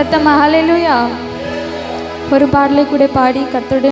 சத்தமாக சத்தமா ஒரு பாடலை கூட பாடி கத்தோடு